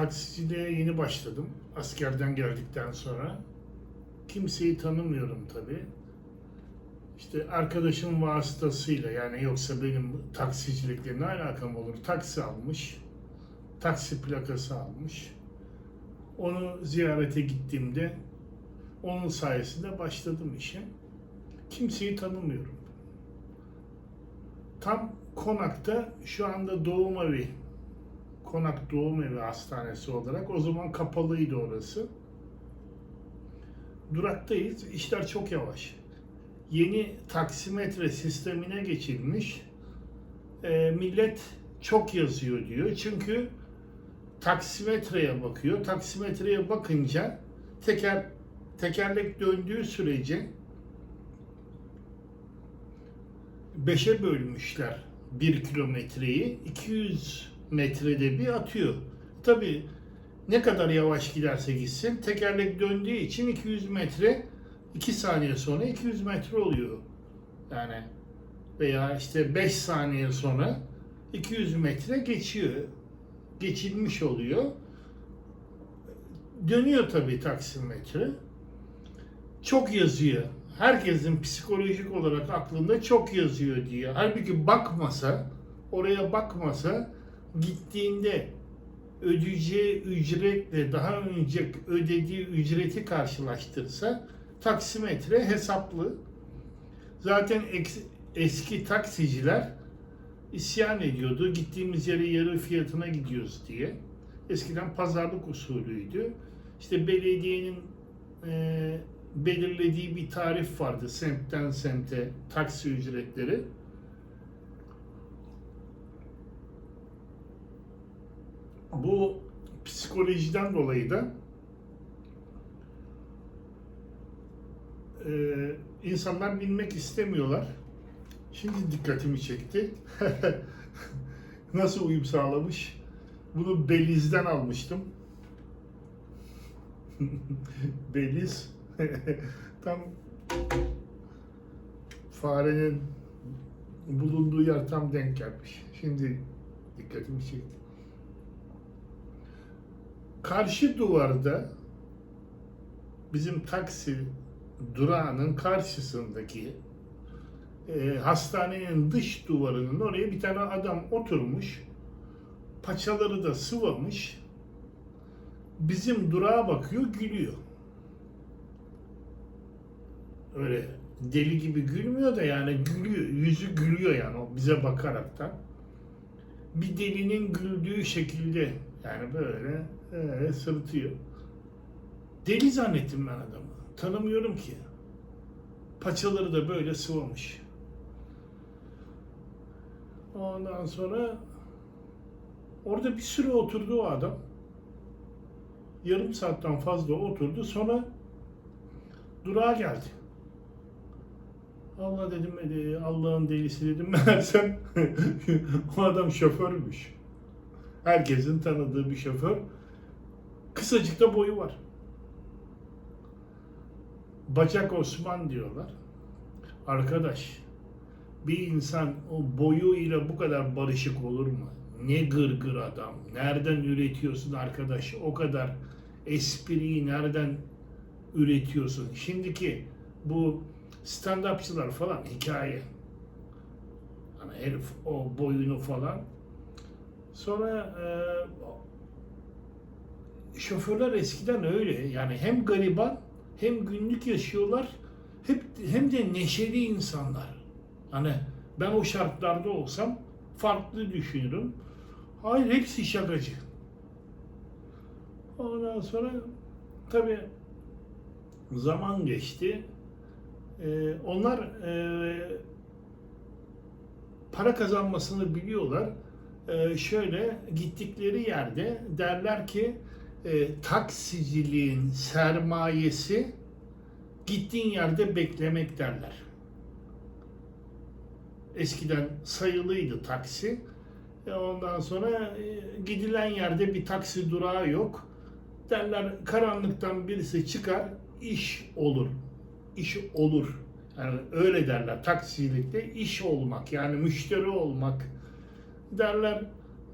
taksiciliğe yeni başladım. Askerden geldikten sonra. Kimseyi tanımıyorum tabii. İşte arkadaşım vasıtasıyla yani yoksa benim taksicilikle ne alakam olur? Taksi almış. Taksi plakası almış. Onu ziyarete gittiğimde onun sayesinde başladım işe. Kimseyi tanımıyorum. Tam konakta şu anda doğum evi Konak Doğum Evi Hastanesi olarak. O zaman kapalıydı orası. Duraktayız. İşler çok yavaş. Yeni taksimetre sistemine geçilmiş. Ee, millet çok yazıyor diyor. Çünkü taksimetreye bakıyor. Taksimetreye bakınca teker tekerlek döndüğü sürece beşe bölmüşler bir kilometreyi. 200 metrede bir atıyor. Tabii ne kadar yavaş giderse gitsin tekerlek döndüğü için 200 metre 2 saniye sonra 200 metre oluyor. Yani veya işte 5 saniye sonra 200 metre geçiyor. Geçilmiş oluyor. Dönüyor tabii taksimetre. Çok yazıyor. Herkesin psikolojik olarak aklında çok yazıyor diye. Halbuki bakmasa, oraya bakmasa gittiğinde ödeyeceği ücretle daha önce ödediği ücreti karşılaştırsa taksimetre hesaplı. Zaten eski taksiciler isyan ediyordu. Gittiğimiz yere yarı fiyatına gidiyoruz diye. Eskiden pazarlık usulüydü. İşte belediyenin e, belirlediği bir tarif vardı semtten semte taksi ücretleri. Bu psikolojiden dolayı da e, insanlar bilmek istemiyorlar. Şimdi dikkatimi çekti. Nasıl uyum sağlamış? Bunu Beliz'den almıştım. Beliz tam farenin bulunduğu yer tam denk gelmiş. Şimdi dikkatimi çekti. Karşı duvarda bizim taksi durağının karşısındaki e, hastanenin dış duvarının oraya bir tane adam oturmuş. Paçaları da sıvamış. Bizim durağa bakıyor, gülüyor. Öyle deli gibi gülmüyor da yani gülüyor, yüzü gülüyor yani o bize bakaraktan. Bir delinin güldüğü şekilde yani böyle ee, sırıtıyor. Deli zannettim ben adamı. Tanımıyorum ki. Paçaları da böyle sıvamış. Ondan sonra orada bir süre oturdu o adam. Yarım saatten fazla oturdu. Sonra durağa geldi. Allah dedim Allah'ın delisi dedim meğersem o adam şoförmüş. Herkesin tanıdığı bir şoför. Kısacık da boyu var. Bacak Osman diyorlar. Arkadaş, bir insan o boyu ile bu kadar barışık olur mu? Ne gırgır adam. Nereden üretiyorsun arkadaş? O kadar espriyi nereden üretiyorsun? Şimdiki bu stand-upçılar falan hikaye. Hani herif o boyunu falan. Sonra e, şoförler eskiden öyle. Yani hem gariban hem günlük yaşıyorlar hep hem de neşeli insanlar. Hani ben o şartlarda olsam farklı düşünürüm. Hayır hepsi şakacı. Ondan sonra tabi zaman geçti. Ee, onlar e, para kazanmasını biliyorlar. Ee, şöyle gittikleri yerde derler ki e, taksiciliğin sermayesi gittiğin yerde beklemek derler. Eskiden sayılıydı taksi. E, ondan sonra e, gidilen yerde bir taksi durağı yok. Derler karanlıktan birisi çıkar, iş olur. İş olur. Yani öyle derler taksicilikte iş olmak yani müşteri olmak derler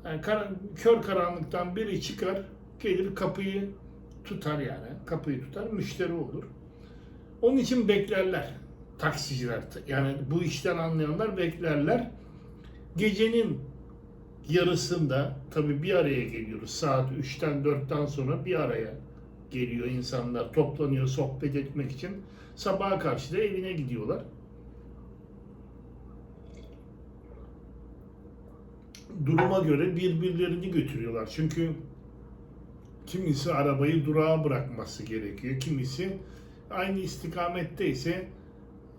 yani kar- kör karanlıktan biri çıkar gelir kapıyı tutar yani. Kapıyı tutar, müşteri olur. Onun için beklerler taksiciler. Yani bu işten anlayanlar beklerler. Gecenin yarısında tabii bir araya geliyoruz. Saat 3'ten 4'ten sonra bir araya geliyor insanlar. Toplanıyor sohbet etmek için. Sabaha karşı da evine gidiyorlar. Duruma göre birbirlerini götürüyorlar. Çünkü kimisi arabayı durağa bırakması gerekiyor. Kimisi aynı istikamette ise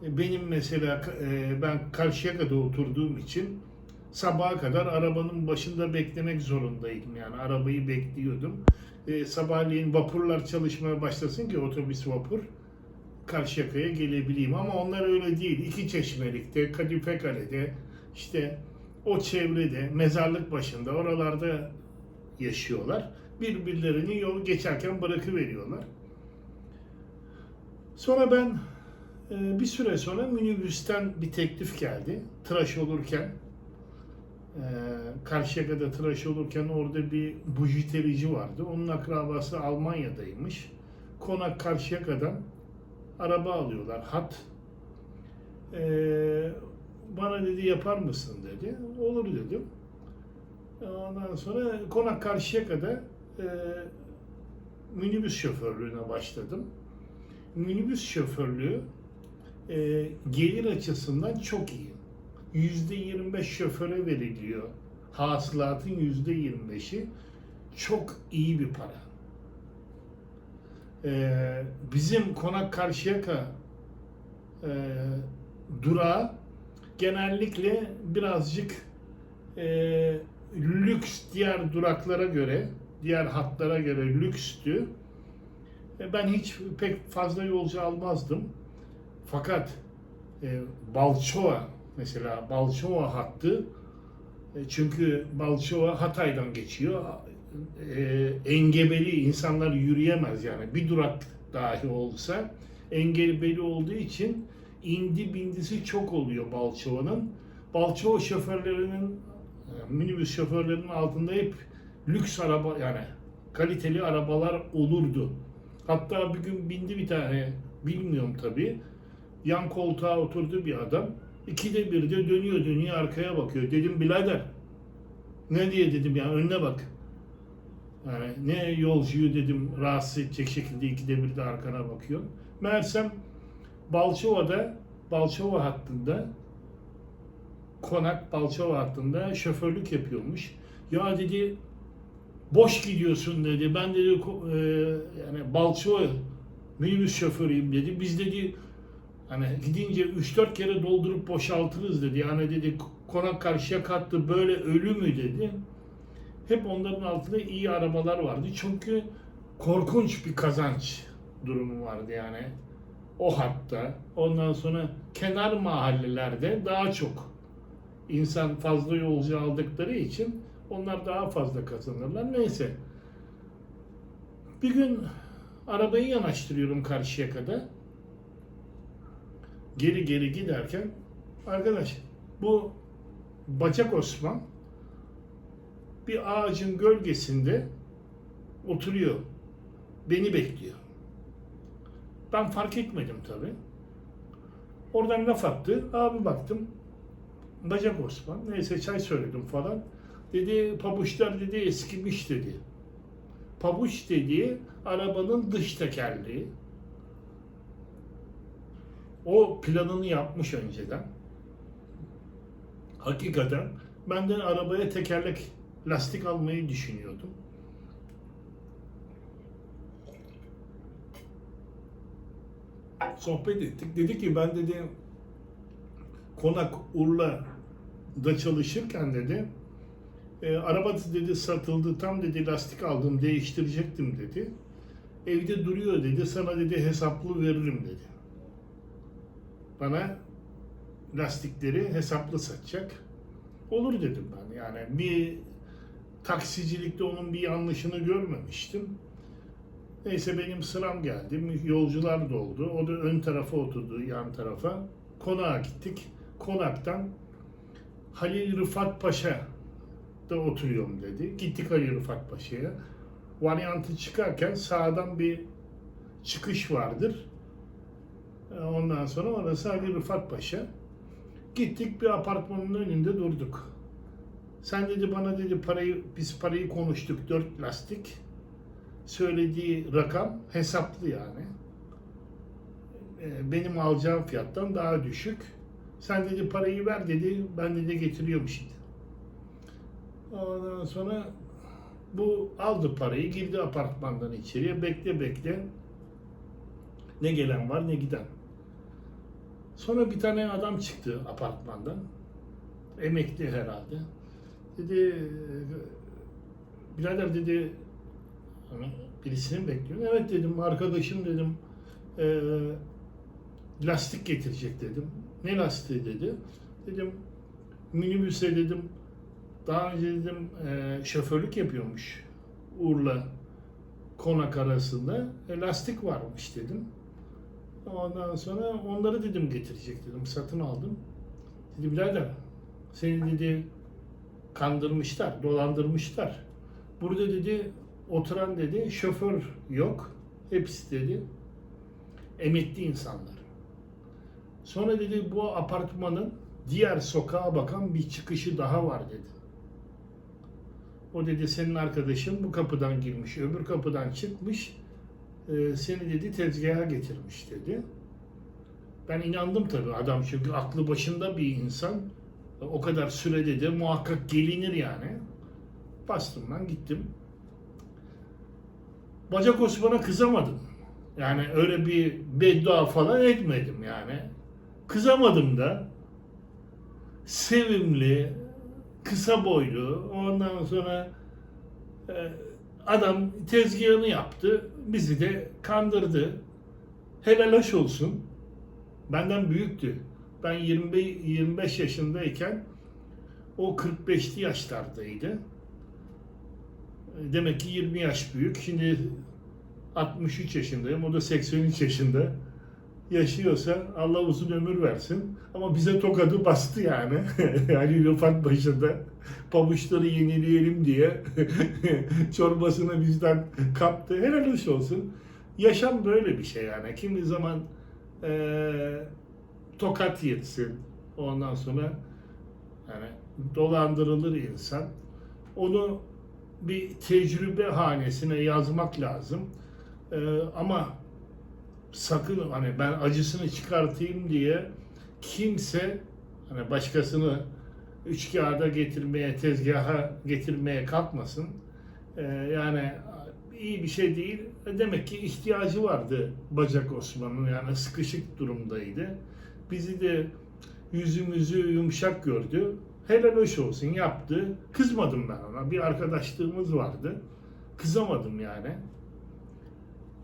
benim mesela e, ben Karşıyaka'da oturduğum için sabaha kadar arabanın başında beklemek zorundaydım. Yani arabayı bekliyordum. E, sabahleyin vapurlar çalışmaya başlasın ki otobüs vapur Karşıyaka'ya gelebileyim. Ama onlar öyle değil. İki çeşmelikte, Kadife Kale'de, işte o çevrede, mezarlık başında, oralarda yaşıyorlar. Birbirlerini yol geçerken bırakıveriyorlar. Sonra ben e, bir süre sonra minibüsten bir teklif geldi. Tıraş olurken e, Karşıyaka'da tıraş olurken orada bir bujiterici vardı. Onun akrabası Almanya'daymış. Konak Karşıyaka'dan araba alıyorlar. Hat. E, bana dedi yapar mısın dedi. Olur dedim. Ondan sonra Konak Karşıyaka'da e, minibüs şoförlüğüne başladım. Minibüs şoförlüğü e, gelir açısından çok iyi. Yüzde 25 şoföre veriliyor. Hasılatın yüzde 25'i çok iyi bir para. E, bizim Konak Karşıyaka e, durağı genellikle birazcık e, lüks diğer duraklara göre, diğer hatlara göre lükstü. E, ben hiç pek fazla yolcu almazdım. Fakat e, Balçova mesela Balçova hattı e, çünkü Balçova Hatay'dan geçiyor. E, engebeli insanlar yürüyemez yani bir durak dahi olsa engebeli olduğu için indi bindisi çok oluyor Balçova'nın. Balçova şoförlerinin e, minibüs şoförlerinin altında hep lüks araba yani kaliteli arabalar olurdu. Hatta bir gün bindi bir tane bilmiyorum tabii yan koltuğa oturdu bir adam. İkide bir de dönüyor dönüyor arkaya bakıyor. Dedim birader ne diye dedim ya önüne bak. Yani ne yolcuyu dedim rahatsız edecek şekilde ikide bir de arkana bakıyor. Meğersem Balçova'da Balçova hattında Konak Balçova hattında şoförlük yapıyormuş. Ya dedi boş gidiyorsun dedi. Ben dedi e, yani Balçova minibüs şoförüyüm dedi. Biz dedi Hani gidince 3-4 kere doldurup boşaltırız dedi. Yani dedi konak karşıya kattı böyle ölü mü dedi. Hep onların altında iyi arabalar vardı. Çünkü korkunç bir kazanç durumu vardı yani. O hatta. Ondan sonra kenar mahallelerde daha çok insan fazla yolcu aldıkları için onlar daha fazla kazanırlar. Neyse. Bir gün arabayı yanaştırıyorum karşıya kadar geri geri giderken arkadaş bu Bacak Osman bir ağacın gölgesinde oturuyor. Beni bekliyor. Ben fark etmedim tabi. Oradan laf attı. Abi baktım. Bacak Osman. Neyse çay söyledim falan. Dedi pabuçlar dedi eskimiş dedi. Pabuç dediği arabanın dış tekerleği. O planını yapmış önceden. Hakikaten benden arabaya tekerlek lastik almayı düşünüyordum. Sohbet ettik. Dedi ki ben dedi Konak Urla'da çalışırken dedi e, araba dedi satıldı tam dedi lastik aldım değiştirecektim dedi. Evde duruyor dedi sana dedi hesaplı veririm dedi bana lastikleri hesaplı satacak. Olur dedim ben. Yani bir taksicilikte onun bir yanlışını görmemiştim. Neyse benim sıram geldi. Yolcular doldu. O da ön tarafa oturdu, yan tarafa. Konağa gittik. Konaktan Halil Rıfat Paşa da oturuyorum dedi. Gittik Halil Rıfat Paşa'ya. varyantı çıkarken sağdan bir çıkış vardır. E, Ondan sonra orası Ali Rıfat Paşa. Gittik bir apartmanın önünde durduk. Sen dedi bana dedi parayı biz parayı konuştuk dört lastik. Söylediği rakam hesaplı yani. E, Benim alacağım fiyattan daha düşük. Sen dedi parayı ver dedi ben dedi getiriyorum şimdi. Ondan sonra bu aldı parayı girdi apartmandan içeriye bekle bekle. Ne gelen var ne giden. Sonra bir tane adam çıktı apartmandan. Emekli herhalde. Dedi birader dedi hani birisini mi bekliyorsun? Evet dedim arkadaşım dedim eee, lastik getirecek dedim. Ne lastiği dedi. Dedim minibüse dedim daha önce dedim eee, şoförlük yapıyormuş. Urla Konak arasında e, lastik varmış dedim. Ondan sonra onları dedim getirecek dedim. Satın aldım. Dedi birader seni dedi kandırmışlar, dolandırmışlar. Burada dedi oturan dedi şoför yok. Hepsi dedi emekli insanlar. Sonra dedi bu apartmanın diğer sokağa bakan bir çıkışı daha var dedi. O dedi senin arkadaşın bu kapıdan girmiş, öbür kapıdan çıkmış, e, seni dedi tezgaha getirmiş dedi. Ben inandım tabii adam çünkü aklı başında bir insan. O kadar sürede de muhakkak gelinir yani. Bastım ben gittim. Bacak Osman'a kızamadım. Yani öyle bir beddua falan etmedim yani. Kızamadım da. Sevimli, kısa boylu, ondan sonra e, adam tezgahını yaptı, bizi de kandırdı. Helal hoş olsun. Benden büyüktü. Ben 25, 25 yaşındayken o 45'li yaşlardaydı. Demek ki 20 yaş büyük. Şimdi 63 yaşındayım. O da 83 yaşında. Yaşıyorsa Allah uzun ömür versin. Ama bize tokadı bastı yani. yani Rıfat başında pabuçları yenileyelim diye çorbasını bizden kaptı. Helal hoş olsun. Yaşam böyle bir şey yani. Kimi zaman eee tokat yetsin. Ondan sonra yani dolandırılır insan. Onu bir tecrübe hanesine yazmak lazım. Ee, ama sakın hani ben acısını çıkartayım diye kimse hani başkasını üç kağıda getirmeye, tezgaha getirmeye kalkmasın. Ee, yani iyi bir şey değil. Demek ki ihtiyacı vardı Bacak Osman'ın yani sıkışık durumdaydı. Bizi de yüzümüzü yumuşak gördü. Helal hoş olsun yaptı. Kızmadım ben ona. Bir arkadaşlığımız vardı. Kızamadım yani.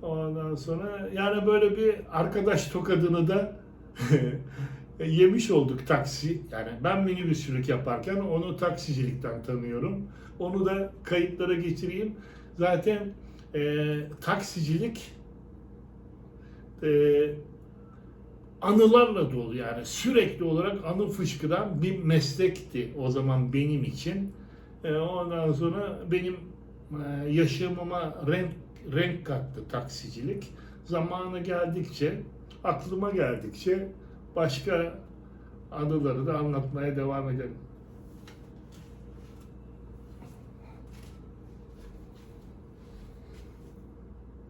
Ondan sonra yani böyle bir arkadaş tokadını da yemiş olduk taksi. Yani ben minibüsçülük yaparken onu taksicilikten tanıyorum. Onu da kayıtlara geçireyim. Zaten e, taksicilik e, anılarla dolu yani sürekli olarak anı fışkıran bir meslekti o zaman benim için. E, ondan sonra benim e, yaşamıma renk renk kattı taksicilik. Zamanı geldikçe, aklıma geldikçe başka anıları da anlatmaya devam ederim.